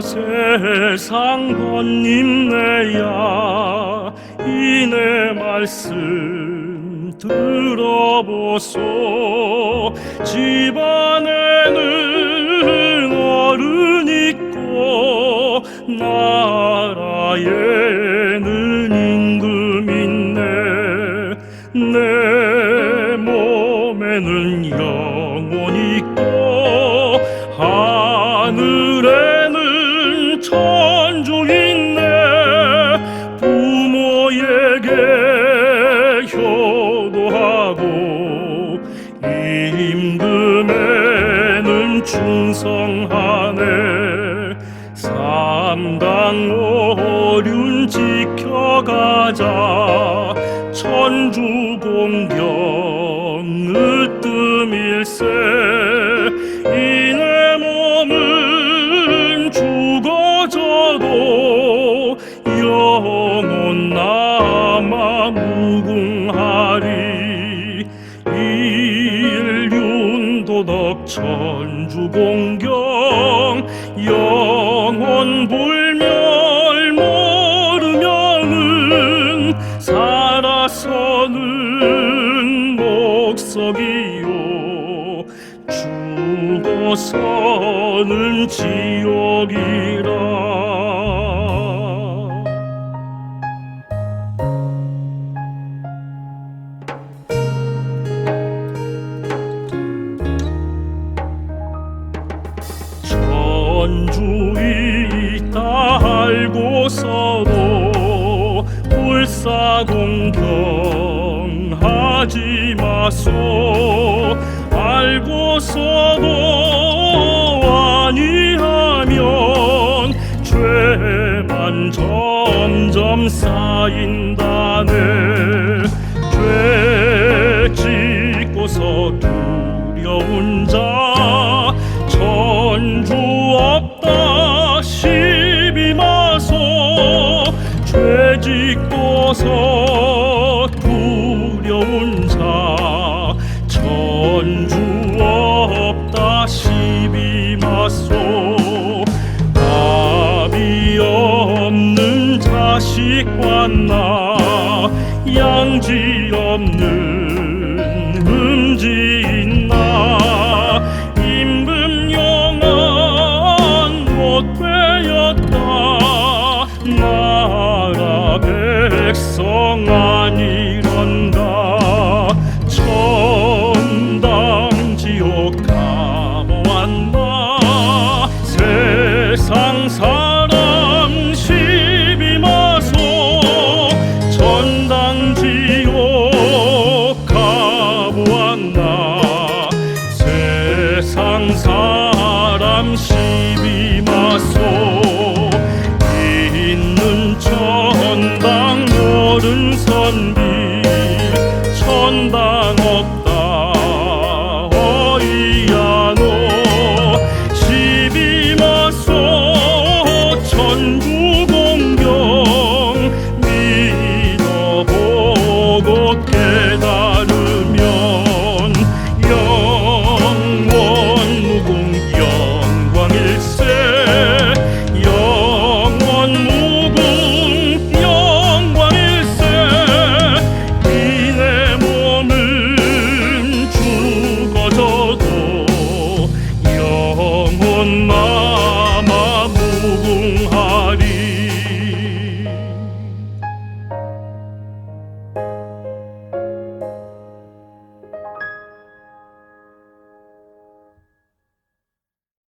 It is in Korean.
세상 번님네야 이내 말씀 들어보소. 집안에는 어른 있고 나라에는 임금 있네. 내 몸에는 영혼 있고 하늘 충성하네. 삼당 오륜 지켜가자. 천주 공경 으뜸일세 일륜도덕 천주 공경 영혼 불멸 모르면은 살아서는 목석이요. 죽어서는 지옥이라 천주이 다 알고서도 불사공경하지 마소. 알고서도 아니하면 죄만 점점 쌓인다네. 죄 짓고서 두려운 자 짓고서 두려운 자 천주 없다 시비 마소. 답이 없는 자식 관나 양지 없는 음지 있나 아니라